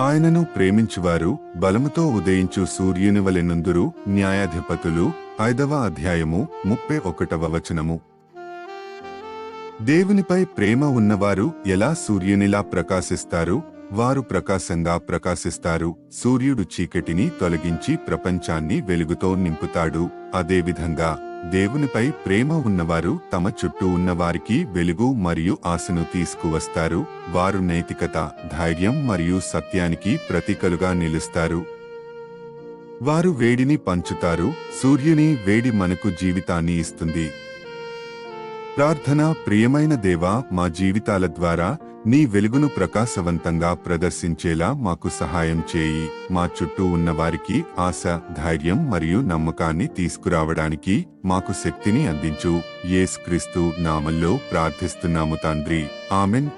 ఆయనను ప్రేమించువారు బలముతో ఉదయించు సూర్యుని వలెనుందురు న్యాయాధిపతులు ఐదవ అధ్యాయము ముప్పై ఒకటవ వచనము. దేవునిపై ప్రేమ ఉన్నవారు ఎలా సూర్యునిలా ప్రకాశిస్తారు? వారు ప్రకాశంగా ప్రకాశిస్తారు. సూర్యుడు చీకటిని తొలగించి ప్రపంచాన్ని వెలుగుతో నింపుతాడు. అదేవిధంగా దేవునిపై ప్రేమ ఉన్నవారు తమ చుట్టూ ఉన్నవారికి వెలుగు మరియు ఆశను తీసుకువస్తారు. వారు నైతికత ధైర్యం మరియు సత్యానికి ప్రతీకలుగా నిలుస్తారు. వారు వేడిని పంచుతారు. సూర్యుని వేడి మనకు జీవితాన్ని ఇస్తుంది. ప్రార్థన ప్రియమైన దేవా మా జీవితాల ద్వారా నీ వెలుగును ప్రకాశవంతంగా ప్రదర్శించేలా మాకు సహాయం చేయి. మా చుట్టూ ఉన్నవారికి ఆశ ధైర్యం మరియు నమ్మకాన్ని తీసుకురావడానికి మాకు శక్తిని అందించు. యేసుక్రీస్తు నామల్లో ప్రార్థిస్తున్నాము తండ్రి. ఆమెన్.